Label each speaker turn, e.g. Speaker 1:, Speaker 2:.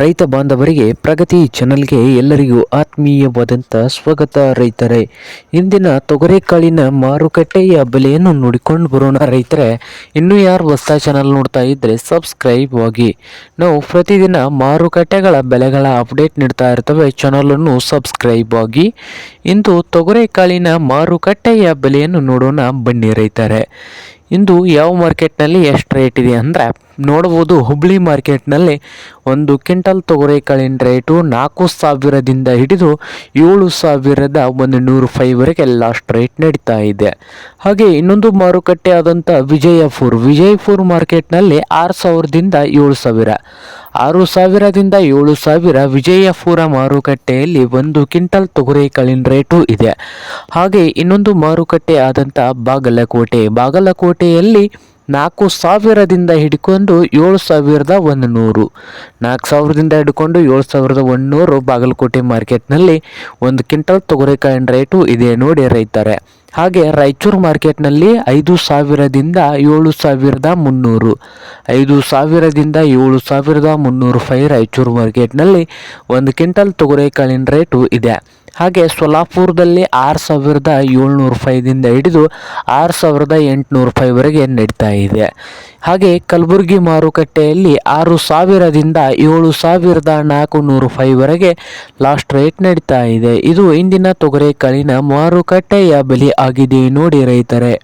Speaker 1: ರೈತ ಬಾಂಧವರಿಗೆ ಪ್ರಗತಿ ಚಾನಲ್ಗೆ ಎಲ್ಲರಿಗೂ ಆತ್ಮೀಯವಾದಂಥ ಸ್ವಾಗತ ರೈತರೇ. ಇಂದಿನ ತೊಗರಿಕಾಳಿನ ಮಾರುಕಟ್ಟೆಯ ಬೆಲೆಯನ್ನು ನೋಡಿಕೊಂಡು ಬರೋಣ ರೈತರೇ. ಇನ್ನೂ ಯಾರು ಹೊಸ ಚಾನಲ್ ನೋಡ್ತಾ ಇದ್ದರೆ ಸಬ್ಸ್ಕ್ರೈಬ್ ಆಗಿ. ನಾವು ಪ್ರತಿದಿನ ಮಾರುಕಟ್ಟೆಗಳ ಬೆಲೆಗಳ ಅಪ್ಡೇಟ್ ನೀಡ್ತಾ ಇರ್ತವೆ. ಚಾನಲನ್ನು ಸಬ್ಸ್ಕ್ರೈಬ್ ಆಗಿ. ಇಂದು ತೊಗರಿಕಾಳಿನ ಮಾರುಕಟ್ಟೆಯ ಬೆಲೆಯನ್ನು ನೋಡೋಣ ಬನ್ನಿ ರೈತರೇ. ಇಂದು ಯಾವ ಮಾರ್ಕೆಟ್ನಲ್ಲಿ ಎಷ್ಟು ರೇಟ್ ಇದೆ ಅಂದರೆ ನೋಡ್ಬೋದು ಹುಬ್ಳಿ ಮಾರ್ಕೆಟ್ನಲ್ಲಿ ಒಂದು ಕ್ವಿಂಟಲ್ ತೊಗರಿಕಾಳಿನ ರೇಟು ನಾಲ್ಕು ಸಾವಿರದಿಂದ ಹಿಡಿದು ಏಳು ಸಾವಿರದ ಒಂದು ನೂರು ರೂಪಾಯಿವರೆಗೆ ಲಾಸ್ಟ್ ರೇಟ್ ನಡೀತಾ ಇದೆ. ಹಾಗೆ ಇನ್ನೊಂದು ಮಾರುಕಟ್ಟೆ ಆದಂಥ ವಿಜಯಪುರ್. ವಿಜಯಪುರ್ ಮಾರ್ಕೆಟ್ನಲ್ಲಿ ಆರು ಸಾವಿರದಿಂದ ಏಳು ಸಾವಿರ. ಆರು ಸಾವಿರದಿಂದ ಏಳು ಸಾವಿರ ವಿಜಯಪುರ ಮಾರುಕಟ್ಟೆಯಲ್ಲಿ ಒಂದು ಕ್ವಿಂಟಲ್ ತೊಗರಿಕಾಳಿನ ರೇಟು ಇದೆ. ಹಾಗೆ ಇನ್ನೊಂದು ಮಾರುಕಟ್ಟೆ ಆದಂಥ ಬಾಗಲಕೋಟೆ. ಬಾಗಲಕೋಟೆಯಲ್ಲಿ ನಾಲ್ಕು ಸಾವಿರದಿಂದ ಹಿಡ್ಕೊಂಡು ಏಳು ಸಾವಿರದ ಒಂದು ನೂರು ನಾಲ್ಕು ಸಾವಿರದಿಂದ ಹಿಡ್ಕೊಂಡು ಏಳು ಸಾವಿರದ ಒಂದು ನೂರು ಬಾಗಲಕೋಟೆ ಮಾರ್ಕೆಟ್ನಲ್ಲಿ ಒಂದು ಕ್ವಿಂಟಲ್ ತೊಗರಿಕಾಯಿನ ರೇಟು ಇದೆ ನೋಡಿ ರೈತಾರೆ. ಹಾಗೆ ರಾಯಚೂರು ಮಾರ್ಕೆಟ್ನಲ್ಲಿ ಐದು ಸಾವಿರದಿಂದ ಏಳು ಸಾವಿರದ ಮುನ್ನೂರು. ಐದು ಸಾವಿರದಿಂದ ಏಳು ಸಾವಿರದ ಮುನ್ನೂರು ರೂಪಾಯಿ ರಾಯಚೂರು ಮಾರ್ಕೆಟ್ನಲ್ಲಿ ಒಂದು ಕ್ವಿಂಟಲ್ ತೊಗರಿಕಾಳಿನ ರೇಟು ಇದೆ. ಹಾಗೆ ಸೊಲಾಪುರದಲ್ಲಿ ಆರು ಸಾವಿರದ ಏಳ್ನೂರು ರೂಪಾಯಿದಿಂದ ಹಿಡಿದು ಆರು ಸಾವಿರದ ಎಂಟುನೂರು ರೂಪಾಯಿವರೆಗೆ ನಡೀತಾ ಇದೆ. ಹಾಗೆ ಕಲಬುರಗಿ ಮಾರುಕಟ್ಟೆಯಲ್ಲಿ ಆರು ಸಾವಿರದಿಂದ ಏಳು ಸಾವಿರದ ನಾಲ್ಕು ನೂರು ರೂಪಾಯಿವರೆಗೆ ಲಾಸ್ಟ್ ರೇಟ್ ನಡೀತಾ ಇದೆ. ಇದು ಇಂದಿನ ತೊಗರಿಕಾಳಿನ ಮಾರುಕಟ್ಟೆಯ ಬೆಲೆ ಆಗಿದೆ ನೋಡಿ ರೈತರೇ.